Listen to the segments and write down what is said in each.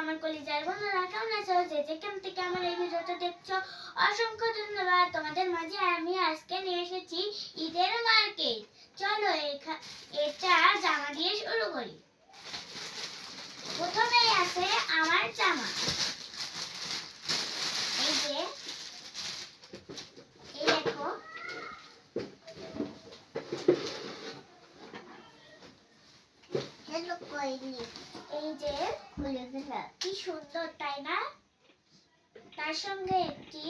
আমার কলিজার বন্ধুরা কেমন আছো যে যেখান থেকে আমার এই ভিডিওটা দেখছ, অসংখ্য ধন্যবাদ। তোমাদের মাঝে আমি আজকে নিয়ে এসেছি ঈদের মার্কেট। চলো এটা জামা দিয়ে শুরু করি। প্রথমেই আছে আমার জামা। হ্যালো কইনি এই যে খুলে দিলাম কি সুন্দর তাই না? তার সঙ্গে একটি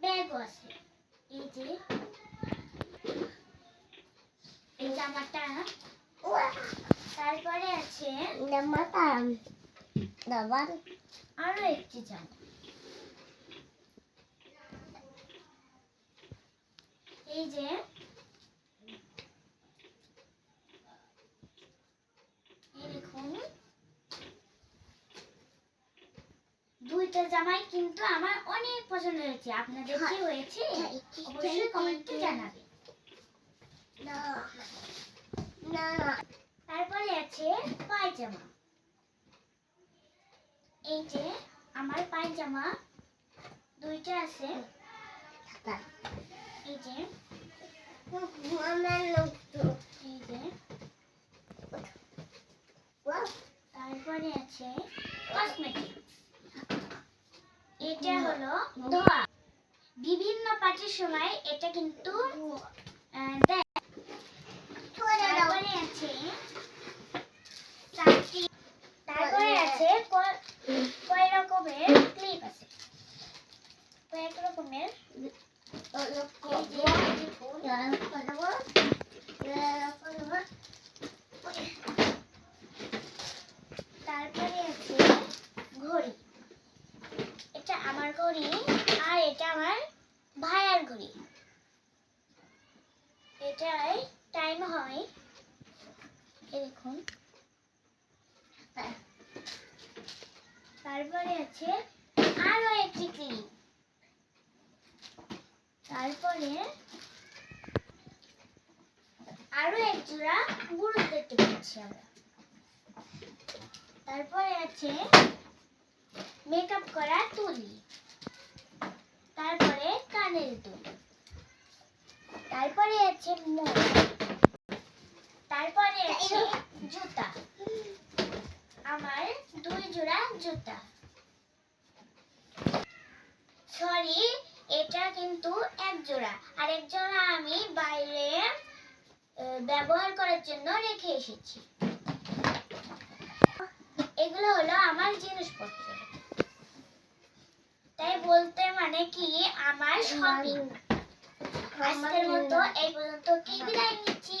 ব্যাগও আছে। এই যে। এই জামাটা। তারপরে আছে দাবার আরও একটি জামা। এই যে এই দেখুন দুইটা জামাই কিন্তু আমার অনেক পছন্দ হয়েছে। আপনাদের কি হয়েছে? অবশ্যই কমেন্টে জানাবেন না না। তারপরে আছে পায়জামা। এই যে আমার পায়জামা দুইটা আছে। এই যে। এই যে। তারপরে আছে কসমেটিক এটা হলো ধোয়া বিভিন্ন পার্টির সময় এটা কিন্তু আহ, দেয়। তারপরে আছে চারটি তারপরে আছে কয় রকমের ক্লিপ আছে। কয়েক রকমের ফুল। তারপরে আছে ঘড়ি এটা আমার ঘড়ি আর এটা আমার ভাইয়ার ঘড়ি এটাই টাইম হয়। দেখুন। তারপরে আছে আরও একটি ক্লিপ তারপরে আরও এক জোড়া গুরু দেখতে পাচ্ছি আমরা। তারপরে আছে মেকআপ করা তুলি। তারপরে কানের দুল। তারপরে আছে তারপরে আছে জুতা। আমার দুই জোড়া জুতা। সরি এটা কিন্তু এক জোড়া। আর এক জোড়া আমি বাইরে ব্যবহার করার জন্য রেখে এসেছি। এগুলো হলো আমার জিনিসপত্র। তাই বলতে মানে কি আমার শপিং আজকের মতো এই পর্যন্ত। কি বিদায় নিচ্ছি?